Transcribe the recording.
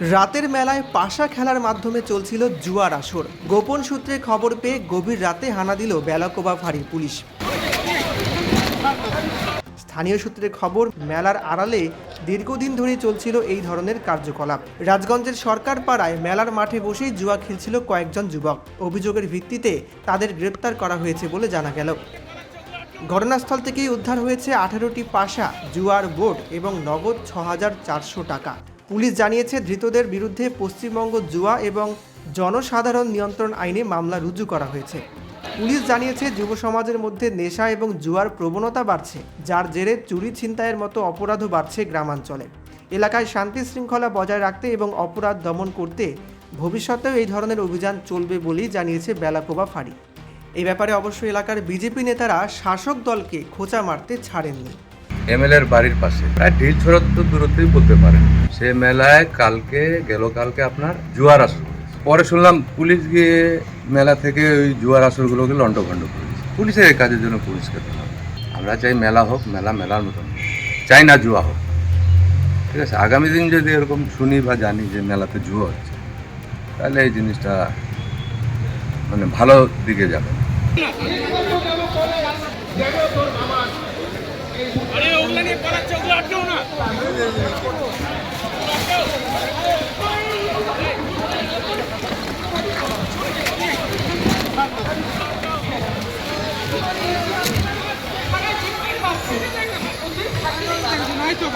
রাতের মেলায় পাশা খেলার মাধ্যমে চলছিল জুয়ার আসর। গোপন সূত্রে খবর পেয়ে গভীর রাতে হানা দিল বেলাকোবা ফাঁড়ির পুলিশ। স্থানীয় সূত্রে খবর, মেলার আড়ালে দীর্ঘদিন ধরে চলছিল এই ধরনের কার্যকলাপ। রাজগঞ্জের সরকার পাড়ায় মেলার মাঠে বসেই জুয়া খেলছিল কয়েকজন যুবক। অভিযোগের ভিত্তিতে তাদের গ্রেপ্তার করা হয়েছে বলে জানা গেল। ঘটনাস্থল থেকেই উদ্ধার হয়েছে আঠারোটি পাশা, জুয়ার বোর্ড এবং নগদ ছ হাজার চারশো টাকা। পুলিশ জানিয়েছে, ধৃতদের বিরুদ্ধে পশ্চিমবঙ্গ জুয়া এবং জনসাধারণ নিয়ন্ত্রণ আইনে মামলা রুজু করা হয়েছে। পুলিশ জানিয়েছে, যুব সমাজের মধ্যে নেশা এবং জুয়ার প্রবণতা বাড়ছে, যার জেরে চুরি ছিনতাইয়ের মতো অপরাধও বাড়ছে গ্রামাঞ্চলে। এলাকায় শান্তি শৃঙ্খলা বজায় রাখতে এবং অপরাধ দমন করতে ভবিষ্যতেও এই ধরনের অভিযান চলবে বলেই জানিয়েছে বেলাকোবা ফাঁড়ি। এ ব্যাপারে অবশ্য এলাকার বিজেপি নেতারা শাসক দলকে খোঁচা মারতে ছাড়েননি। এমএলএর বাড়ির পাশে। প্রায় ঢিল ছড়ার তো দূরত্বই বলতে পারেন। সে মেলায় কালকে গেল, কালকে আপনার জুয়ার আসর পরে শুনলাম পুলিশ গিয়ে মেলা থেকে ওই জুয়ার আসরগুলোকে লন্ডভন্ড করেছে পুলিশের এই কাজের জন্য পুলিশকে দিলাম আমরা চাই মেলা হোক, মেলা মেলার মতন চাই না জুয়া হোক। ঠিক আছে, আগামী দিন যদি এরকম শুনি বা জানি যে মেলাতে জুয়া হচ্ছে, তাহলে এই জিনিসটা মানে ভালো দিকে যাবে। নাই তো